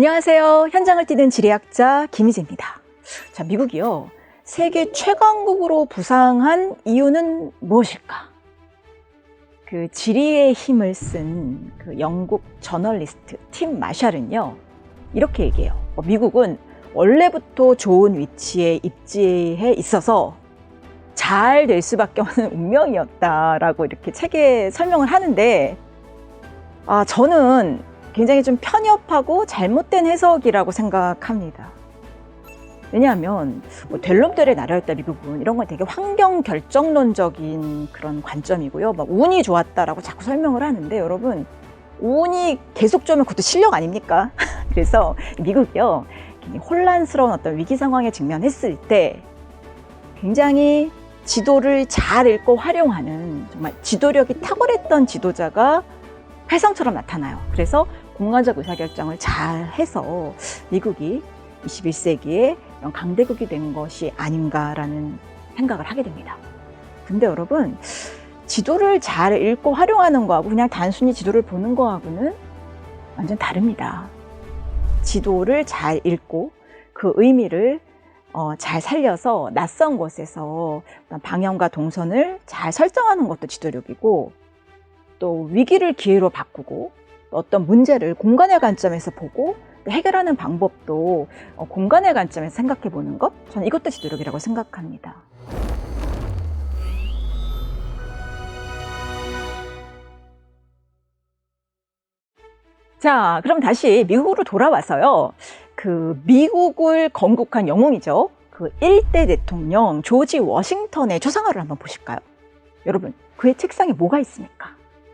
안녕하세요. 현장을 뛰는 지리학자 김희재입니다. 자, 미국이요. 세계 최강국으로 부상한 이유는 무엇일까? 그 지리의 힘을 쓴 그 영국 저널리스트 팀 마샬은요. 이렇게 얘기해요. 어, 미국은 원래부터 좋은 위치에 입지해 있어서 잘 될 수밖에 없는 운명이었다라고 이렇게 책에 설명을 하는데 아, 저는 굉장히 좀 편협하고 잘못된 해석이라고 생각합니다. 왜냐하면 뭐 델롬들의 나라였다 미국은 이런 건 되게 환경 결정론적인 그런 관점이고요. 막 운이 좋았다라고 자꾸 설명을 하는데 여러분 운이 계속 좋으면 그것도 실력 아닙니까? 그래서 미국이요 혼란스러운 어떤 위기 상황에 직면했을 때 굉장히 지도를 잘 읽고 활용하는 정말 지도력이 탁월했던 지도자가 회성처럼 나타나요. 그래서 공간적 의사결정을 잘 해서 미국이 21세기에 이런 강대국이 된 것이 아닌가라는 생각을 하게 됩니다. 근데 여러분, 지도를 잘 읽고 활용하는 거하고 그냥 단순히 지도를 보는 거하고는 완전 다릅니다. 지도를 잘 읽고 그 의미를 어, 잘 살려서 낯선 곳에서 방향과 동선을 잘 설정하는 것도 지도력이고 또 위기를 기회로 바꾸고 어떤 문제를 공간의 관점에서 보고 또 해결하는 방법도 어, 공간의 관점에서 생각해 보는 것 저는 이것도 지도력이라고 생각합니다. 자, 그럼 다시 미국으로 돌아와서요. 그 미국을 건국한 영웅이죠. 그 1대 대통령 조지 워싱턴의 초상화를 한번 보실까요? 여러분, 그의 책상에 뭐가 있습니까?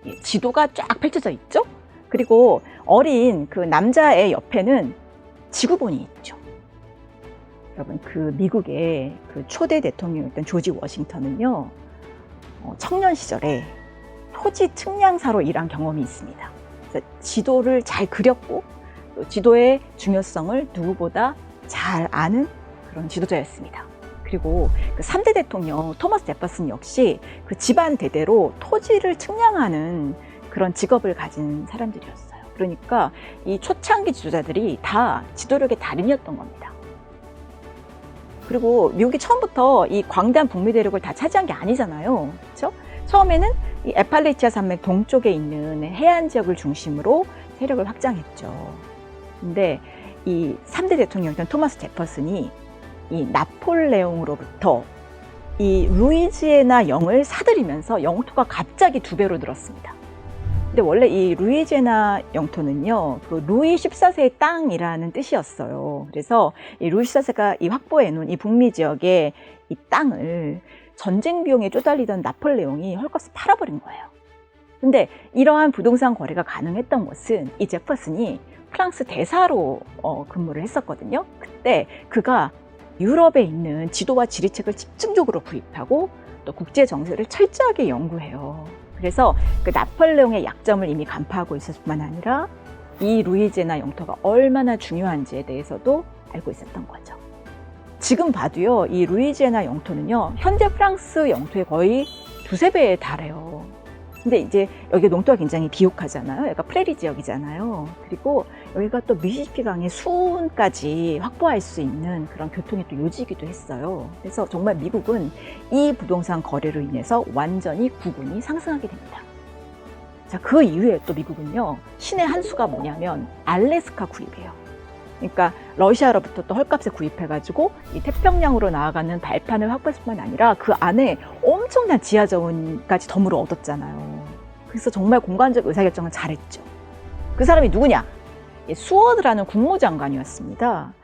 예, 지도가 쫙 펼쳐져 있죠? 그리고 어린 그 남자의 옆에는 지구본이 있죠. 여러분, 그 미국의 그 초대 대통령이었던 조지 워싱턴은요, 어, 청년 시절에 토지 측량사로 일한 경험이 있습니다. 그래서 지도를 잘 그렸고, 또 지도의 중요성을 누구보다 잘 아는 그런 지도자였습니다. 그리고 그 3대 대통령 토마스 제퍼슨 역시 그 집안 대대로 토지를 측량하는 그런 직업을 가진 사람들이었어요. 그러니까 이 초창기 지도자들이 다 지도력의 달인이었던 겁니다. 그리고 미국이 처음부터 이 광대한 북미 대륙을 다 차지한 게 아니잖아요. 그렇죠? 처음에는 이 에팔레치아 산맥 동쪽에 있는 해안 지역을 중심으로 세력을 확장했죠. 근데 이 3대 대통령이었던 토마스 제퍼슨이 이 나폴레옹으로부터 이 루이지애나 영을 사들이면서 영토가 갑자기 두 배로 늘었습니다. 근데 원래 이 루이지애나 영토는요, 그 루이 14세의 땅이라는 뜻이었어요. 그래서 이 루이 14세가 이 확보해 놓은 이 북미 지역의 이 땅을 전쟁 비용에 쪼달리던 나폴레옹이 헐값에 팔아버린 거예요. 근데 이러한 부동산 거래가 가능했던 것은 이 제퍼슨이 프랑스 대사로 어, 근무를 했었거든요. 그때 그가 유럽에 있는 지도와 지리책을 집중적으로 구입하고 또 국제 정세를 철저하게 연구해요. 그래서 그 나폴레옹의 약점을 이미 간파하고 있을 뿐만 아니라 이 루이제나 영토가 얼마나 중요한지에 대해서도 알고 있었던 거죠. 지금 봐도요, 이 루이지애나 영토는요, 현재 프랑스 영토의 거의 두세 배에 달해요. 근데 이제 여기 농도가 굉장히 비옥하잖아요. 여기가 프레리 지역이잖아요. 그리고 여기가 또 미시시피 강의 수온까지 확보할 수 있는 그런 교통의 또 요지이기도 했어요. 그래서 정말 미국은 이 부동산 거래로 인해서 완전히 구분이 상승하게 됩니다. 자, 그 이후에 또 미국은요, 신의 한 수가 뭐냐면 알래스카 구입이에요. 그러니까 러시아로부터 또 헐값에 구입해가지고 이 태평양으로 나아가는 발판을 확보했을 뿐만 아니라 그 안에 엄청난 지하 자원까지 덤으로 얻었잖아요. 그래서 정말 공간적 의사결정을 잘했죠. 그 사람이 누구냐? 수워드라는 국무장관이었습니다.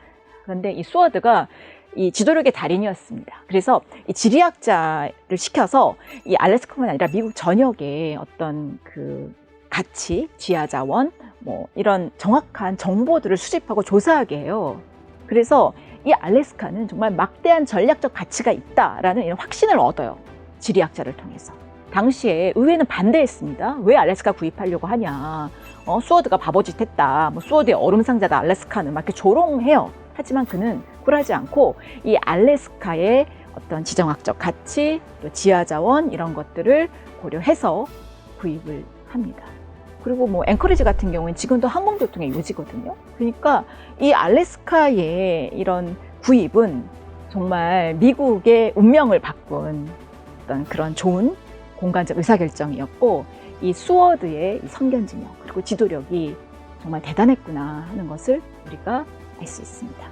그런데 이 수워드가 이 지도력의 달인이었습니다. 그래서 이 지리학자를 시켜서 이 알래스카뿐만 아니라 미국 전역에 어떤 그 가치, 지하 자원, 뭐 이런 정확한 정보들을 수집하고 조사하게 해요. 그래서 이 알래스카는 정말 막대한 전략적 가치가 있다라는 이런 확신을 얻어요. 지리학자를 통해서. 당시에 의회는 반대했습니다. 왜 알래스카 구입하려고 하냐. 어, 수워드가 바보짓 했다. 뭐 수워드의 얼음 상자다. 알래스카는 막 이렇게 조롱해요. 하지만 그는 굴하지 않고 이 알래스카의 어떤 지정학적 가치, 또 지하 자원 이런 것들을 고려해서 구입을 합니다. 그리고 뭐 앵커리지 같은 경우는 지금도 항공교통의 요지거든요. 그러니까 이 알래스카의 이런 구입은 정말 미국의 운명을 바꾼 어떤 그런 좋은 공간적 의사결정이었고 이 수워드의 이 선견지력 그리고 지도력이 정말 대단했구나 하는 것을 우리가 알 수 있습니다.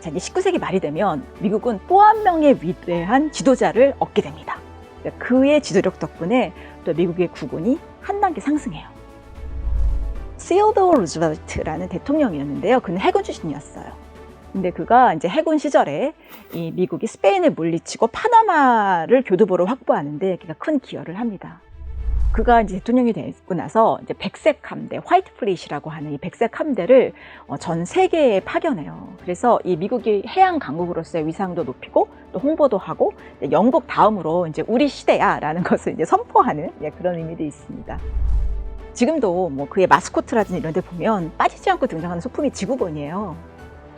자, 이제 19세기 말이 되면 미국은 또 한 명의 위대한 지도자를 얻게 됩니다. 그러니까 그의 지도력 덕분에 또 미국의 국운이 한 단계 상승해요. 시어더 루즈벨트라는 대통령이었는데요. 그는 해군 출신이었어요. 근데 그가 이제 해군 시절에 이 미국이 스페인을 물리치고 파나마를 교두보로 확보하는데 그가 큰 기여를 합니다. 그가 이제 대통령이 되고 나서 이제 백색 함대, 화이트 플릿이라고 하는 이 백색 함대를 어, 전 세계에 파견해요. 그래서 이 미국이 해양 강국으로서의 위상도 높이고 또 홍보도 하고 영국 다음으로 이제 우리 시대야라는 것을 이제 선포하는 예, 그런 의미도 있습니다. 지금도 뭐 그의 마스코트라든지 이런 데 보면 빠지지 않고 등장하는 소품이 지구본이에요.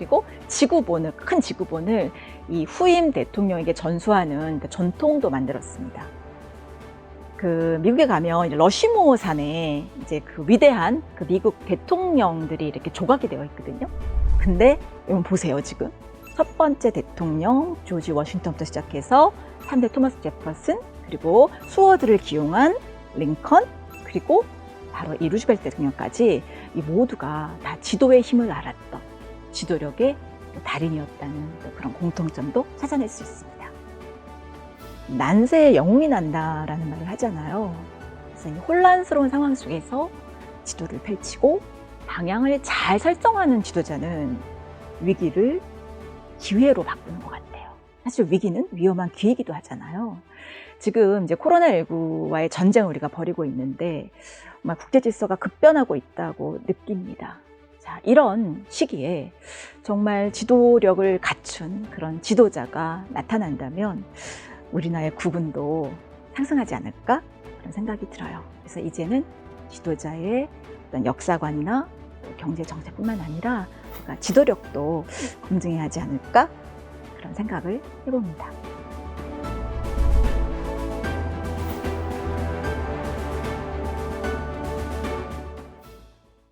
그리고 지구본을, 큰 지구본을 이 후임 대통령에게 전수하는 그 전통도 만들었습니다. 그 미국에 가면 러시모 산에 이제 그 위대한 그 미국 대통령들이 이렇게 조각이 되어 있거든요. 근데 여러분 보세요 지금 첫 번째 대통령 조지 워싱턴부터 시작해서 3대 토마스 제퍼슨 그리고 수어들을 기용한 링컨 그리고 바로 이 루즈벨트 대통령까지 이 모두가 다 지도의 힘을 알았던 지도력의 또 달인이었다는 또 그런 공통점도 찾아낼 수 있습니다. 난세에 영웅이 난다라는 말을 하잖아요. 그래서 이 혼란스러운 상황 속에서 지도를 펼치고 방향을 잘 설정하는 지도자는 위기를 기회로 바꾸는 것 같아요. 사실 위기는 위험한 기회이기도 하잖아요. 지금 이제 코로나19와의 전쟁을 우리가 벌이고 있는데 국제 질서가 급변하고 있다고 느낍니다. 자, 이런 시기에 정말 지도력을 갖춘 그런 지도자가 나타난다면 우리나라의 국운도 상승하지 않을까 그런 생각이 들어요. 그래서 이제는 지도자의 어떤 역사관이나 또 경제 정책뿐만 아니라 지도력도 검증해야 하지 않을까 그런 생각을 해봅니다.